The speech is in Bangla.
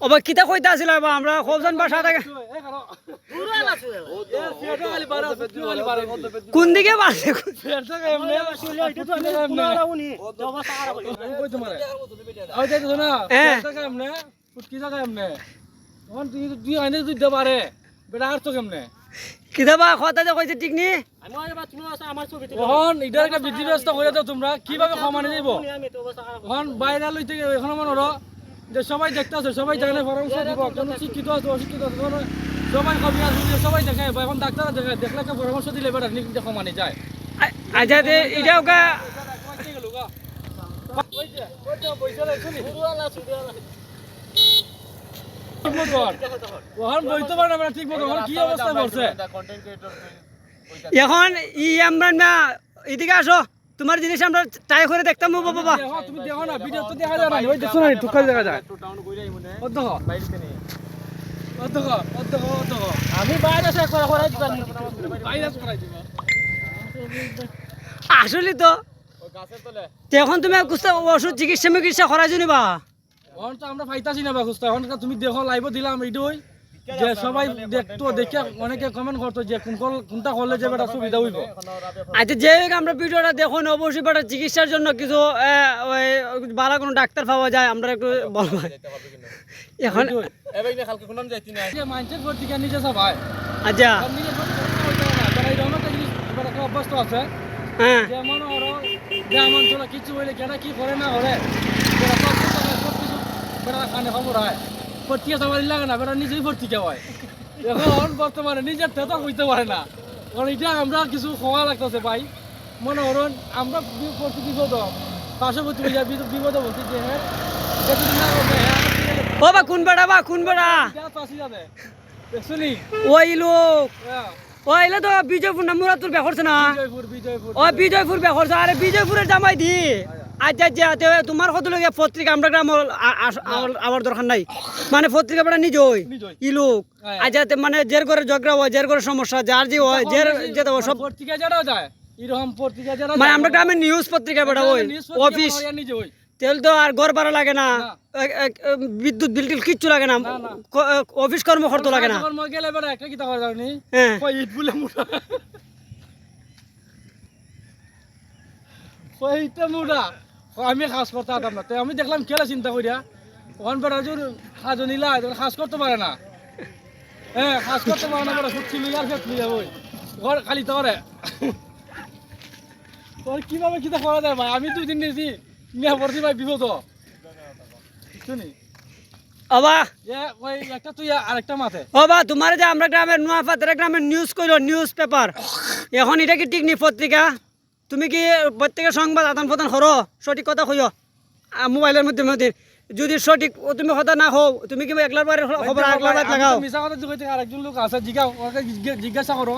অবা কিতা কইতা আছিল বা আমরা খবজান বাসা থাকে? কোন দিকে বাসে? হ্যাঁ। কিতা বা কথা যে কইছে ঠিক নি? তোমরা। কীভাবে যাইব এখন বাইরে লইতে এখন মনে হলো যে সবাই দেখতে আছে সবাই দেখলে পরামর্শ দিব কোন শিক্ষিত আছে অশিক্ষিত আছে সবাই কবি আছে সবাই দেখে এখন ডাক্তার দেখে দেখলে পরামর্শ দিলে এবার নিজে সমানে যায়। আচ্ছা তে এটা ওকা ওখান বইতে পারে না ঠিক মতো কি অবস্থা করছে? এখন ই আমরা না এদিকে আসো। তোমার জিনিস আমরা ট্রাই করে দেখতাম বাবা বাবা। তুমি দেখো না ভিডিও তো দেখা যায় না ওই দেখছ না টুকা দেখা যায়। দেখো। দেখো দেখো দেখো। আমি আসলে তো এখন তুমি ওষুধ চিকিৎসা মিকিৎসা করাই জনিবা এখন তো আমরা পাইতাছি না এখন তুমি দেখো লাইভ দিলাম এইটাই যে সবাই দেখতো দেখে অনেকে কমেন্ট করতো যে কোন কল- কোনটা করলে যে বেটা সুবিধা হইব। আচ্ছা যে আমরা ভিডিওটা দেখুন অবশ্যই বেটা চিকিৎসার জন্য কিছু ভালো কোনো ডাক্তার পাওয়া যায় আমরা একটু বলব এখন আচ্ছা। অভ্যস্ত আছে হ্যাঁ। যে গ্রাম অঞ্চলে কিছু হইলে কেনা কি করে না করে সব কিছু খানে খবর হয়। ভর্তি সবাই লাগে না বেটা নিজেই ভর্তি হয় এখন বর্তমানে নিজের তো হইতে পারে না। কারণ এটা আমরা কিছু খাওয়া লাগতেছে ভাই। মনে করুন আমরা বিপদ। পার্শ্ববর্তী বিপদ- বলছি যে হ্যাঁ হ্যাঁ ও বা কোন বেড়া বা কোন বেড়া? ওই লোক। হ্যাঁ। ও এলে তো বিজয়পুর না মুরাদপুর বেকরছে না? বিজয়পুর বিজয়পুর। ও বিজয়পুর আরে বিজয়পুরের জামাই দি। আচ্ছা আচ্ছা তে তোমার কত লাগে পত্রিকা? আমরা গ্রাম আমার দরকার নাই। মানে পত্রিকা বেড়া নিজই। নিজই। ই লোক। হ্যাঁ। আচ্ছা মানে জের করে ঝগড়া হয় জের করে সমস্যা যার যে হয় জের যেতে সব পত্রিকা যারাও যায় এরকম পত্রিকা যারা মানে আমরা গ্রামের নিউজ পত্রিকা বেড়া ওই অফিস নিজে ওই তেল তো আর ঘর ভাড়া লাগে না। বিদ্যুৎ বিল টিল কিচ্ছু লাগে না। অফিস কর্ম লাগে না। যখন গেলে বেড়া একটা কিতা করে জানি হ্যাঁ। ইট বলে মুড়া। কই মুড়া। কই আমি কাজ করতে পারতাম না। আমি দেখলাম খেলা চিন্তা করিয়া ওখান বেড়া জোর কাজও নিলা কাজ করতে পারে না। হ্যাঁ কাজ করতে পারে না বেড়া সুটকি লিয়া ফেট লিয়া ওই ঘর খালি তো করে তোর কীভাবে কিতা করা যায় ভাই? আমি দুই দিন নিয়েছি নিয়ে পড়ছি ভাই বিপদ। শুনি এ ওই একটা তুই আরেকটা মাথে ও বা তোমার যে আমরা গ্রামের নোয়াপাতের গ্রামের নিউজ কইল নিউজ পেপার এখন এটা কি টিকনি পত্রিকা? তুমি কি প্রত্যেকের সংবাদ আদান প্রদান করো? সঠিক কথা কইও। মোবাইলের মধ্যে মধ্যে। যদি সঠিক তুমি কথা না হও তুমি কি একলার বারে খবর একলার লাগাও? মিশা কথা আরেকজন লোক আছে জিজ্ঞা ওকে জিজ্ঞাসা করো।